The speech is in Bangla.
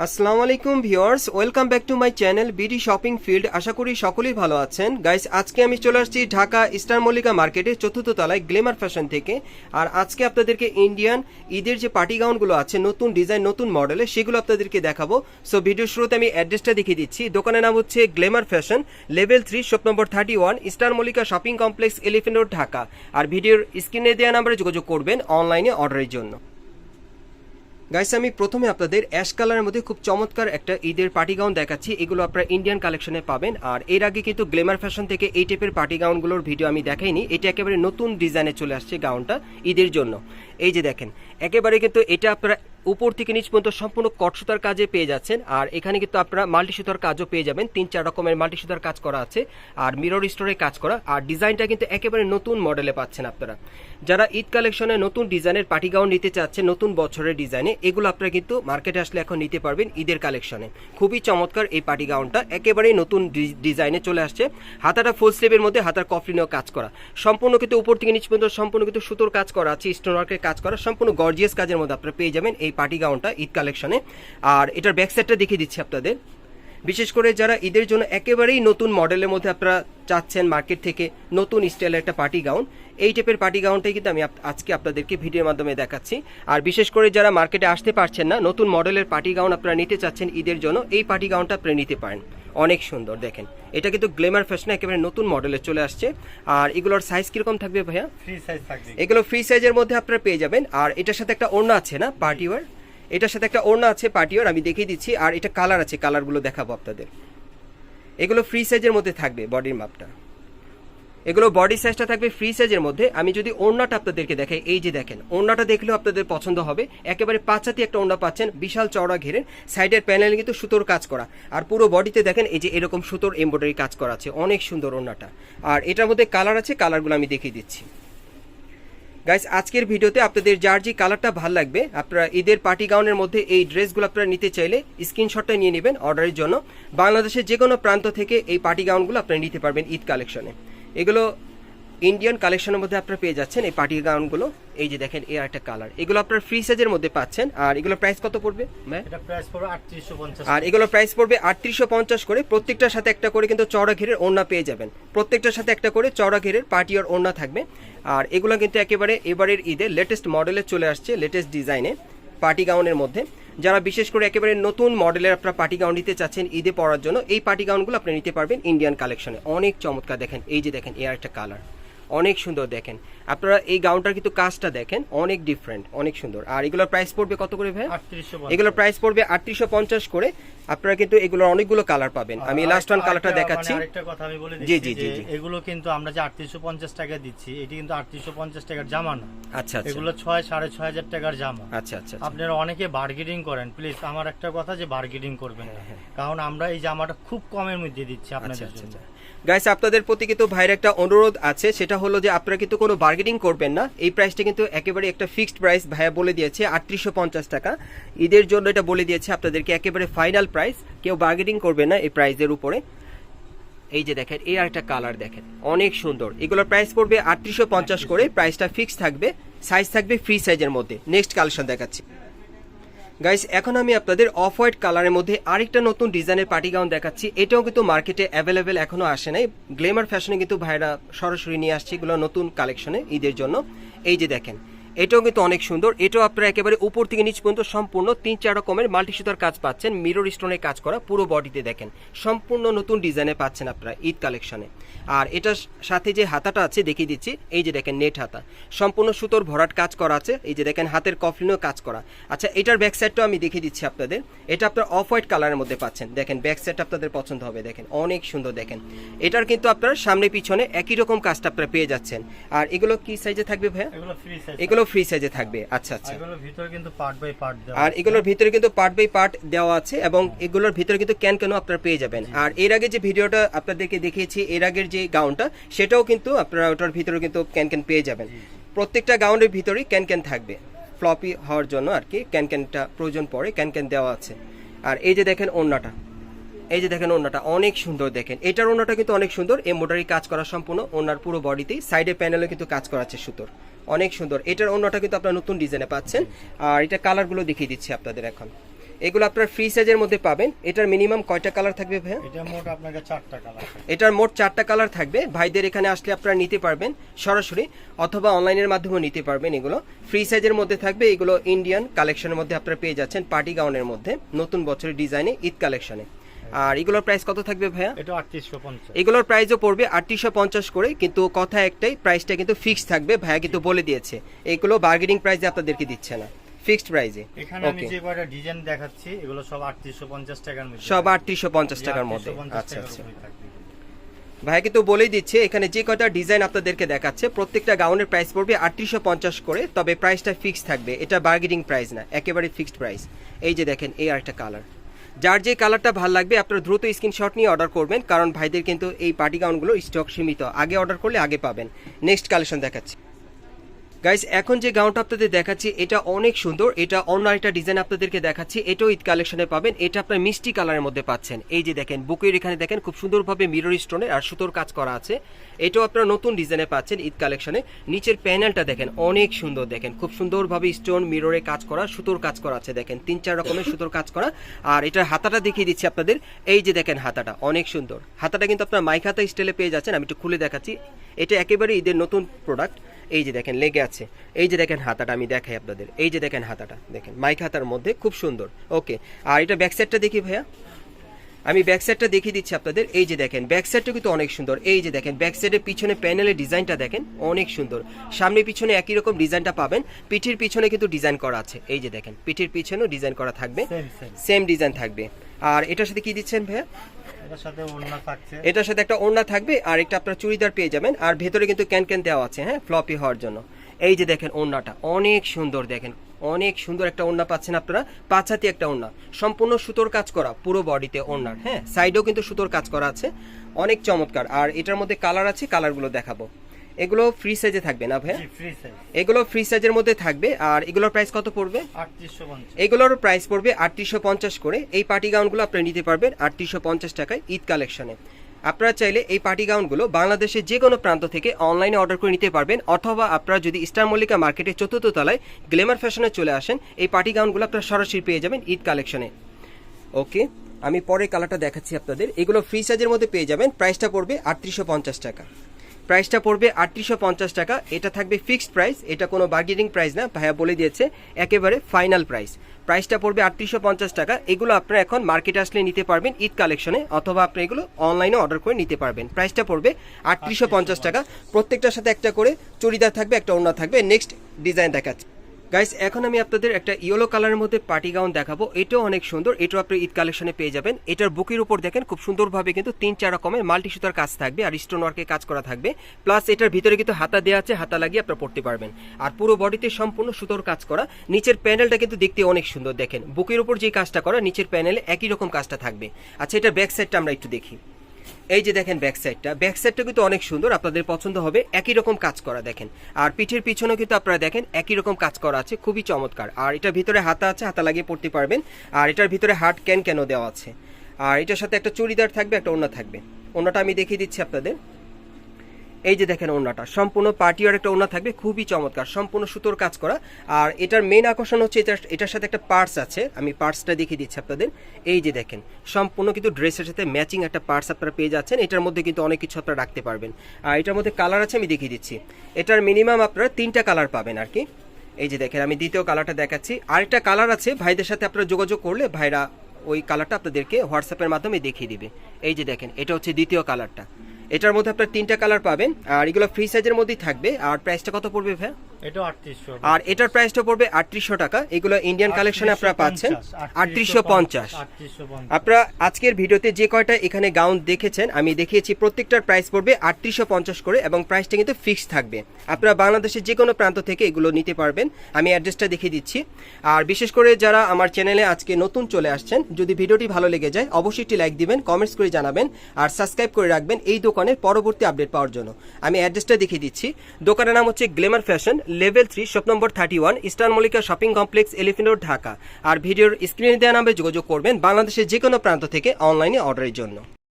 আসসালামু আলাইকুম viewers, welcome back to my channel BD shopping field. আশা করি সকলেই ভালো আছেন। গাইস, আজকে আমি চলে আসছি ঢাকা স্টার মল্লিকা মার্কেটে চতুর্থ তলায় গ্লেমার ফ্যাশন থেকে। আর আজকে আপনাদেরকে ইন্ডিয়ান ঈদের যে পার্টি গাউনগুলো আছে, নতুন ডিজাইন, নতুন মডেলে সেগুলো আপনাদেরকে দেখাবো। সো ভিডিও শুরুতে আমি অ্যাড্রেসটা দেখিয়ে দিচ্ছি। দোকানের নাম হচ্ছে glamour fashion, level three, shop number thirty one star Mallika shopping complex, elephant road, Dhaka. আর ভিডিওর স্ক্রিনে দেওয়া নাম্বারে যোগাযোগ করবেন অনলাইনে অর্ডারের জন্য। গাইস আমি প্রথমে আপনাদের অ্যাশ কালারের মধ্যে খুব চমৎকার একটা ঈদের পার্টি গাউন দেখাচ্ছি। এগুলো আপনারা ইন্ডিয়ান কালেকশনে পাবেন। আর এর আগে কিন্তু গ্লেমার ফ্যাশন থেকে এই টাইপের পার্টি গাউনগুলোর ভিডিও আমি দেখাইনি। এটা একেবারে নতুন ডিজাইনে চলে আসছে গাউনটা ঈদের জন্য। এই যে দেখেন, একেবারে কিন্তু এটা আপনারা উপর থেকে নিচ পর্যন্ত সম্পূর্ণ কট সুতার কাজে পেয়ে যাচ্ছেন। আর এখানে কিন্তু আপনারা মাল্টি সুতার কাজও পেয়ে যাবেন। তিন চার রকমের মাল্টি সুতার কাজ করা আছে। আর মিরর স্টোরে কাজ করা। আর ডিজাইনটা কিন্তু একেবারে নতুন মডেলে পাচ্ছেন আপনারা। যারা ঈদ কালেকশনে নতুন ডিজাইনের পার্টি গাউন নিতে চাচ্ছেন নতুন বছরের ডিজাইনে, এগুলো আপনারা কিন্তু মার্কেটে আসলে এখন নিতে পারবেন ঈদের কালেকশনে। খুবই চমৎকার এই পার্টি গাউনটা একেবারেই নতুন ডিজাইনে চলে আসছে। হাতাটা ফুল স্লিভের মধ্যে হাতার কফলিনেও কাজ করা। সম্পূর্ণ কিন্তু উপর থেকে নিচ পর্যন্ত সম্পূর্ণ কিন্তু সুতোর কাজ করা আছে স্টোন ওয়ার্কের কাজ করা, সম্পূর্ণ গর্জিয়াস কাজের মধ্যে আপনারা পেয়ে যাবেন এই পার্টি গাউনটা ঈদ কালেকশনে। আর এটার ব্যাক সাইডটা দেখিয়ে দিচ্ছি আপনাদের। বিশেষ করে যারা ঈদের জন্য একেবারেই নতুন মডেলের মধ্যে আপনারা চাচ্ছেন মার্কেট থেকে নতুন স্টাইলের একটা পার্টি গাউন এই টাইপের পার্টি গাউনটাই কিন্তু আমি আজকে আপনাদেরকে ভিডিওর মাধ্যমে দেখাচ্ছি। আর বিশেষ করে যারা মার্কেটে আসতে পারছেন না নতুন মডেলের পার্টি গাউন আপনারা নিতে চাচ্ছেন ঈদের জন্য এই পার্টি গাউনটা আপনারা নিতে পারেন। অনেক সুন্দর দেখেন। এটা কিন্তু গ্লেমার ফ্যাশনে একেবারে নতুন মডেলে চলে আসছে। আর এগুলোর সাইজ কীরকম থাকবে ভাইয়া? ফ্রি সাইজ থাকবে। এগুলো ফ্রি সাইজের মধ্যে আপনারা পেয়ে যাবেন। আর এটার সাথে একটা ওড়না আছে না পার্টি ওয়ার এটার সাথে একটা ওড়না আছে পার্টি ওয়ার আমি দেখিয়ে দিচ্ছি, আর এটা কালার আছে কালারগুলো দেখাবো আপনাদের। এগুলো ফ্রি সাইজের মধ্যে থাকবে বডির মাপটা এগুলো বডি সাইজটা থাকবে ফ্রি সাইজের মধ্যে। আমি যদি ওড়নাটা আপনাদেরকে দেখাই, এই যে দেখেন, ওড়নাটা দেখলেও আপনাদের পছন্দ হবে। একেবারে পাঁচাতি একটা ওড়না পাচ্ছেন, বিশাল চওড়া ঘেরে সাইডের প্যানেল কিন্তু সুতোর কাজ করা। আর পুরো বডিতে দেখেন, এই যে এরকম সুতোর এমব্রয়ডারি কাজ করা আছে। অনেক সুন্দর ওড়নাটা। আর এটার মধ্যে কালার আছে কালারগুলো আমি দেখিয়ে দিচ্ছি। গাইস আজকের ভিডিওতে আপনাদের যার যে কালারটা ভালো লাগবে, আপনারা ঈদের পার্টি গাউনের মধ্যে এই ড্রেসগুলো আপনারা নিতে চাইলে স্ক্রিনশটটা নিয়ে নেবেন অর্ডারের জন্য। বাংলাদেশের যে কোনো প্রান্ত থেকে এই পার্টি গাউনগুলো আপনারা নিতে পারবেন ঈদ কালেকশনে। এগুলো ইন্ডিয়ান কালেকশনের মধ্যে আপনারা পেয়ে যাচ্ছেন এই পার্টি গাউনগুলো। এই যে দেখেন এর একটা কালার এগুলো আপনার ফ্রি সাইজের মধ্যে পাচ্ছেন। আর এগুলো প্রাইস কত পড়বে আর এগুলো প্রাইস পড়বে আটত্রিশশো পঞ্চাশ করে। প্রত্যেকটার সাথে একটা করে কিন্তু চওড়া ঘেরের ওড়না পেয়ে যাবেন। প্রত্যেকটার সাথে একটা করে চওড়া ঘেরের পার্টি আর ওড়না থাকবে। আর এগুলো কিন্তু একেবারে এবারের ঈদে লেটেস্ট মডেলে চলে আসছে লেটেস্ট ডিজাইনে পার্টি গাউনের মধ্যে। যারা বিশেষ করে একেবারে নতুন মডেলের আপনারা পার্টি গাউন নিতে চাচ্ছেন ঈদে পরার জন্য এই পার্টি গাউনগুলো আপনি নিতে পারবেন ইন্ডিয়ান কালেকশনে অনেক চমৎকার দেখেন। এই যে দেখেন এর একটা কালার অনেক সুন্দর দেখেন। আপনারা এই গাউনটার কিন্তু কাজটা দেখেন অনেক ডিফারেন্ট অনেক সুন্দর। আর এগুলোর প্রাইস পড়বে কত করে ভাই? এগুলোর প্রাইস পড়বে আটত্রিশশো পঞ্চাশ করে। আপনারা কিন্তু এগুলোর অনেকগুলো কালার পাবেন। আমি লাস্ট ওয়ান কালারটা দেখাচ্ছি। কথা আমি বলে জি, জি, জি, এগুলো কিন্তু আমরা যে আটত্রিশশো পঞ্চাশ টাকা দিচ্ছি এটি কিন্তু আটত্রিশশো পঞ্চাশ টাকার জামা না। আচ্ছা আচ্ছা। এগুলো ছয় সাড়ে ছয় হাজার টাকার জামা। আচ্ছা আচ্ছা আচ্ছা। আপনারা অনেকে বার্গেনিং করেন। প্লিজ আমার একটা কথা যে বার্গেনিং করবেন হ্যাঁ, কারণ আমরা এই জামাটা খুব কমের মধ্যে দিচ্ছি আচ্ছা আপনাদের জন্য। গাইস আপনাদের প্রতি কিন্তু ভাইয়ের একটা অনুরোধ আছে, সেটা হলো যে আপনারা কিন্তু কোনো বার্গেনিং করবেন না। এই প্রাইসটা কিন্তু একেবারে একটা ফিক্সড প্রাইস ভাইয়া বলে দিয়েছে, আটত্রিশশো পঞ্চাশ টাকা। ঈদের জন্য এটা বলে দিয়েছে আপনাদেরকে একেবারে ফাইনাল প্রাইস কেউ বার্গেনিং করবে না এই প্রাইসের উপরে। এই যে দেখেন, এই একটা কালার দেখেন, অনেক সুন্দর। এগুলোর প্রাইস পড়বে আটত্রিশশো পঞ্চাশ করে প্রাইসটা ফিক্স থাকবে সাইজ থাকবে ফ্রি সাইজের মধ্যে। নেক্সট কালেকশন দেখাচ্ছি। গাইস এখন আমি আপনাদের অফ হোয়াইট কালারের মধ্যে আরেকটা নতুন ডিজাইনের পার্টি গাউন দেখাচ্ছি। এটাও কিন্তু মার্কেটে অ্যাভেলেবেল এখনও আসে নাই। গ্লেমার ফ্যাশনে কিন্তু ভাইরা সরাসরি নিয়ে আসছে এগুলো নতুন কালেকশনে ঈদের জন্য। এই যে দেখেন এটাও কিন্তু অনেক সুন্দর। এটাও আপনারা একেবারে উপর থেকে নিচ পর্যন্ত সম্পূর্ণ তিন চার রকমের মাল্টি সুতার কাজ পাচ্ছেন। মিরর স্টোনের কাজ করা পুরো বডিতে দেখেন। সম্পূর্ণ নতুন ডিজাইনে পাচ্ছেন আপনারা ঈদ কালেকশনে আর এটার সাথে যে হাতাটা আছে দেখিয়ে দিচ্ছি। এই যে দেখেন নেট হাতা। সম্পূর্ণ সুতোর ভরাট কাজ করা আছে। এই যে দেখেন হাতের কফলিনও কাজ করা। আচ্ছা এটার ব্যাক সাইডটাও আমি দেখিয়ে দিচ্ছি আপনাদের। এটা আপনার অফ হোয়াইট কালারের মধ্যে পাচ্ছেন। দেখেন ব্যাক সাইড আপনাদের পছন্দ হবে। দেখেন অনেক সুন্দর দেখেন। এটার কিন্তু আপনার সামনে পিছনে একই রকম কাজটা আপনারা পেয়ে যাচ্ছেন। আর এগুলো কি সাইজে থাকবে ভাইয়া? এগুলো এগুলো ফ্রি সাইজে থাকবে। আচ্ছা আচ্ছা। এগুলোর ভিতরে কিন্তু পার্ট বাই পার্ট দেওয়া আর এগুলোর ভিতরে কিন্তু পার্ট বাই পার্ট দেওয়া আছে এবং এগুলোর ভিতরে কিন্তু ক্যান ক্যানও আপনারা পেয়ে যাবেন। আর এর আগে যে ভিডিওটা আপনাদেরকে দেখিয়েছি এর আগের যে গাউনটা সেটাও কিন্তু আপনারা ওটার ভিতরে কিন্তু ক্যান ক্যান পেয়ে যাবেন। প্রত্যেকটা গাউনের ভিতরেই ক্যান ক্যান থাকবে। ফ্লপি হওয়ার জন্য আর কি ক্যান ক্যানটা প্রয়োজন পড়ে ক্যান ক্যান দেওয়া আছে। আর এই যে দেখেন ওড়নাটা। এই যে দেখেন ওড়নাটা অনেক সুন্দর দেখেন। এটার ওড়নাটা কিন্তু অনেক সুন্দর। এমব্রয়ডারি কাজ করা সম্পূর্ণ। ওনার পুরো বডিতেই সাইডে প্যানেলে কিন্তু কাজ করা আছে সুতোর। অনেক সুন্দর। এটার ওড়নাটা কিন্তু আপনারা নতুন ডিজাইনে পাচ্ছেন। আর এটা কালারগুলো দেখিয়ে দিচ্ছি আপনাদের এখন। এগুলো আপনার ফ্রি সাইজের মধ্যে পাবেন। এটার মিনিমাম কয়টা কালার থাকবে ভাইয়া? এটা মোট আপনাকে চারটা কালার এটার মোট চারটা কালার থাকবে। ভাইদের এখানে আসলে আপনারা নিতে পারবেন সরাসরি অথবা অনলাইনের মাধ্যমেও নিতে পারবেন এগুলো। ফ্রি সাইজের মধ্যে থাকবে এগুলো ইন্ডিয়ান কালেকশনের মধ্যে আপনারা পেয়ে যাচ্ছেন পার্টি গাউনের মধ্যে। নতুন বছরের ডিজাইনে ঈদ কালেকশনে আর এগুলোর প্রাইস কত থাকবে ভাইয়া? এটা আটত্রিশশো পঞ্চাশ। এগুলোর প্রাইসও পড়বে আটত্রিশশো পঞ্চাশ করে কিন্তু কথা একটাই প্রাইসটা কিন্তু ফিক্সড থাকবে ভাইয়া কিন্তু বলে দিয়েছে। এগুলো বার্গেনিং প্রাইসে আপনাদেরকে দিচ্ছে না ফিক্সড প্রাইসে এখানে আমি যে কয়টা ডিজাইন দেখাচ্ছি এগুলো সব আটত্রিশশো পঞ্চাশ টাকার মধ্যে। সব আটত্রিশশো পঞ্চাশ টাকার মধ্যে। আচ্ছা আচ্ছা। ভাইয়া কিন্তু বলেই দিচ্ছে এখানে যে কয়টা ডিজাইন আপনাদেরকে দেখাচ্ছে প্রত্যেকটা গাউনের প্রাইস পড়বে আটত্রিশশো পঞ্চাশ করে তবে প্রাইসটা ফিক্সড থাকবে। এটা বার্গেনিং প্রাইস না একেবারে ফিক্সড প্রাইস এই যে দেখেন এই আরেকটা কালার যার যে কালারটা ভালো লাগবে, আপনারা দ্রুত স্ক্রিনশট নিয়ে অর্ডার করবেন, কারণ ভাইদের কিন্তু এই পার্টি গাউনগুলো স্টক সীমিত। আগে অর্ডার করলে আগে পাবেন। নেক্সট কালেকশন দেখাচ্ছি। গাইস এখন যে গাউনটা আপনাদের দেখাচ্ছি, এটা অনেক সুন্দর। এটা অন্য একটা ডিজাইন আপনাদেরকে দেখাচ্ছি। এটাও ঈদ কালেকশনে পাবেন। এটা আপনার মিষ্টি কালারের মধ্যে পাচ্ছেন। এই যে দেখেন, বুকের এখানে দেখেন, খুব সুন্দরভাবে মিরর স্টোনের আর সুতোর কাজ করা আছে। এটাও আপনারা নতুন ডিজাইনে পাচ্ছেন ঈদ কালেকশনে নিচের প্যানেলটা দেখেন, অনেক সুন্দর দেখেন। খুব সুন্দরভাবে স্টোন মিররে কাজ করা, সুতোর কাজ করা আছে দেখেন। তিন চার রকমের সুতোর কাজ করা। আর এটার হাতাটা দেখিয়ে দিচ্ছি আপনাদের। এই যে দেখেন হাতাটা, অনেক সুন্দর। হাতাটা কিন্তু আপনার মাইক হাতা স্টাইলে পেয়ে যাচ্ছেন। আমি একটু খুলে দেখাচ্ছি। এটা একেবারে ঈদের নতুন প্রোডাক্ট এই যে দেখেন, লেগে আছে। এই যে দেখেন হাতাটা, আমি দেখাই আপনাদের। এই যে দেখেন হাতাটা, দেখেন। মাইক হাতার মধ্যে খুব সুন্দর। ওকে, আর এটা ব্যাক সাইডটা দেখি ভাইয়া। আমি ব্যাক সাইডটা দেখিয়ে দিচ্ছি আপনাদের। এই যে দেখেন ব্যাক সাইডটা কিন্তু অনেক সুন্দর। এই যে দেখেন ব্যাক সাইডের পিছনে প্যানেলের ডিজাইনটা দেখেন অনেক সুন্দর। সামনে পিছনে একই রকম ডিজাইনটা পাবেন। পিঠের পিছনে কিন্তু ডিজাইন করা আছে। এই যে দেখেন পিঠের পিছনেও ডিজাইন করা থাকবে। সেম ডিজাইন থাকবে। আর এটার সাথে কি দিচ্ছেন ভাইয়া? এটার সাথে এটার সাথে একটা ওড়না থাকবে আর একটা আপনার চুড়িদার পেয়ে যাবেন। আর ভেতরে কিন্তু ক্যান ক্যান দেওয়া আছে হ্যাঁ ফ্লপি হওয়ার জন্য। এই যে দেখেন ওড়নাটা অনেক সুন্দর দেখেন। অনেক সুন্দর একটা ওড়না পাচ্ছেন আপনারা। পাঁচাতি একটা ওড়না। সম্পূর্ণ সুতোর কাজ করা পুরো বডিতে ওড়নার হ্যাঁ? সাইডেও কিন্তু সুতোর কাজ করা আছে। অনেক চমৎকার। আর এটার মধ্যে কালার আছে কালারগুলো দেখাবো। এগুলো ফ্রি সাইজে থাকবে না ভাই এগুলো ফ্রি সাইজের মধ্যে থাকবে। আর এগুলোর প্রাইস কত পড়বে? এগুলোর প্রাইস পড়বে আটত্রিশশো পঞ্চাশ করে। এই পার্টি গাউনগুলো আপনি নিতে পারবেন আটত্রিশশো পঞ্চাশ টাকায় ঈদ কালেকশনে আপনারা চাইলে এই পার্টি গাউনগুলো বাংলাদেশের যে কোনো প্রান্ত থেকে অনলাইনে অর্ডার করে নিতে পারবেন, অথবা আপনারা যদি স্টার মল্লিকা মার্কেটের চতুর্থ তলায় গ্লেমার ফ্যাশনে চলে আসেন, এই পার্টি গাউনগুলো আপনারা সরাসরি পেয়ে যাবেন ঈদ কালেকশনে ওকে, আমি পরে কালারটা দেখাচ্ছি আপনাদের। এগুলো ফ্রি সাইজের মধ্যে পেয়ে যাবেন। প্রাইসটা পড়বে আটত্রিশশো টাকা। প্রাইসটা পড়বে আটত্রিশশো পঞ্চাশ টাকা। এটা থাকবে ফিক্সড প্রাইস এটা কোনো বার্গেনিং প্রাইস না ভাইয়া বলে দিয়েছে একেবারে ফাইনাল প্রাইস। প্রাইসটা পড়বে আটত্রিশশো পঞ্চাশ টাকা। এগুলো আপনারা এখন মার্কেটে আসলে নিতে পারবেন ঈদ কালেকশনে অথবা আপনি এগুলো অনলাইনে অর্ডার করে নিতে পারবেন। প্রাইসটা পড়বে আটত্রিশশো পঞ্চাশ টাকা। প্রত্যেকটার সাথে একটা করে চুড়িদার থাকবে একটা ওড়না থাকবে। নেক্সট ডিজাইন দেখাচ্ছি। গাইস এখন আমি আপনাদের একটা ইয়েলো কালারের মধ্যে পার্টি গাউন দেখাবো। এটাও অনেক সুন্দর। এটাও আপনি ঈদ কালেকশনে পেয়ে যাবেন। এটার বুকের উপর দেখেন, খুব সুন্দরভাবে কিন্তু তিন চার রকমের মাল্টি সুতার কাজ থাকবে আর স্টোন ওয়ার্কের কাজ করা থাকবে। প্লাস এটার ভিতরে কিন্তু হাতা দেওয়া আছে, হাতা লাগিয়ে আপনারা পড়তে পারবেন। আর পুরো বডিতে সম্পূর্ণ সুতোর কাজ করা। নিচের প্যানেলটা কিন্তু দেখতে অনেক সুন্দর, দেখেন। বুকের উপর যে কাজটা করা, নিচের প্যানেলে একই রকম কাজটা থাকবে। আচ্ছা এটার ব্যাক সাইডটা আমরা একটু দেখি। এই যে দেখেন ব্যাক সাইডটা ব্যাক কিন্তু অনেক সুন্দর, আপনাদের পছন্দ হবে, একই রকম কাজ করা দেখেন। আর পিঠের পিছনেও কিন্তু আপনারা দেখেন, একই রকম কাজ করা আছে, খুবই চমৎকার। আর এটার ভিতরে হাতা আছে, হাতা লাগিয়ে পড়তে পারবেন। আর এটার ভিতরে হার্ট ক্যান কেন দেওয়া আছে? আর এটার সাথে একটা চুড়িদার থাকবে, একটা ওড়না থাকবে। ওড়নাটা আমি দেখিয়ে দিচ্ছি আপনাদের। এই যে দেখেন ওড়নাটা, সম্পূর্ণ পার্টিয়ার একটা ওড়না থাকবে, খুবই চমৎকার, সম্পূর্ণ সুতোর কাজ করা। আর এটার মেন আকর্ষণ হচ্ছে এটার এটার সাথে একটা পার্টস আছে, আমি পার্টসটা দেখিয়ে দিচ্ছি আপনাদের। এই যে দেখেন, সম্পূর্ণ কিন্তু ড্রেসের সাথে ম্যাচিং একটা পার্টস আপনারা পেয়ে যাচ্ছেন, এটার মধ্যে কিন্তু অনেক কিছু আপনারা রাখতে পারবেন। আর এটার মধ্যে কালার আছে, আমি দেখিয়ে দিচ্ছি। এটার মিনিমাম আপনারা তিনটা কালার পাবেন আর কি। এই যে দেখেন, আমি দ্বিতীয় কালারটা দেখাচ্ছি। আরেকটা কালার আছে, ভাইদের সাথে আপনারা যোগাযোগ করলে ভাইরা ওই কালারটা আপনাদেরকে হোয়াটসঅ্যাপের মাধ্যমে দেখিয়ে দিবে। এই যে দেখেন, এটা হচ্ছে দ্বিতীয় কালারটা এটার মধ্যে আপনার তিনটা কালার পাবেন, আর এগুলো ফ্রি সাইজের মধ্যেই থাকবে। আর প্রাইসটা কত পড়বে ভাই আর এটার প্রাইসটা পড়বে আটত্রিশশো টাকা। এগুলো ইন্ডিয়ান কালেকশনে আপনারা পাচ্ছেন। আটত্রিশশো পঞ্চাশ। আপনারা আজকের ভিডিওতে যে কয়টা এখানে গাউন দেখেছেন আমি দেখিয়েছি প্রত্যেকটার প্রাইস পড়বে আটত্রিশশো পঞ্চাশ করে এবং প্রাইসটা কিন্তু ফিক্সড থাকবে। আপনারা বাংলাদেশের যে কোনো প্রান্ত থেকে এগুলো নিতে পারবেন। আমি অ্যাড্রেসটা দেখিয়ে দিচ্ছি। আর বিশেষ করে যারা আমার চ্যানেলে আজকে নতুন চলে আসছেন যদি ভিডিওটি ভালো লেগে যায় অবশ্যই একটি লাইক দিবেন কমেন্টস করে জানাবেন আর সাবস্ক্রাইব করে রাখবেন এই দোকানের পরবর্তী আপডেট পাওয়ার জন্য। আমি অ্যাড্রেসটা দেখিয়ে দিচ্ছি। দোকানের নাম হচ্ছে glamour fashion level three, shop number thirty one, eastern Mallika shopping complex, elephant road, Dhaka. আর ভিডিওর স্ক্রিনে দেওয়া নামে যোগাযোগ করবেন বাংলাদেশের যে কোনো প্রান্ত থেকে অনলাইনে অর্ডারের জন্য।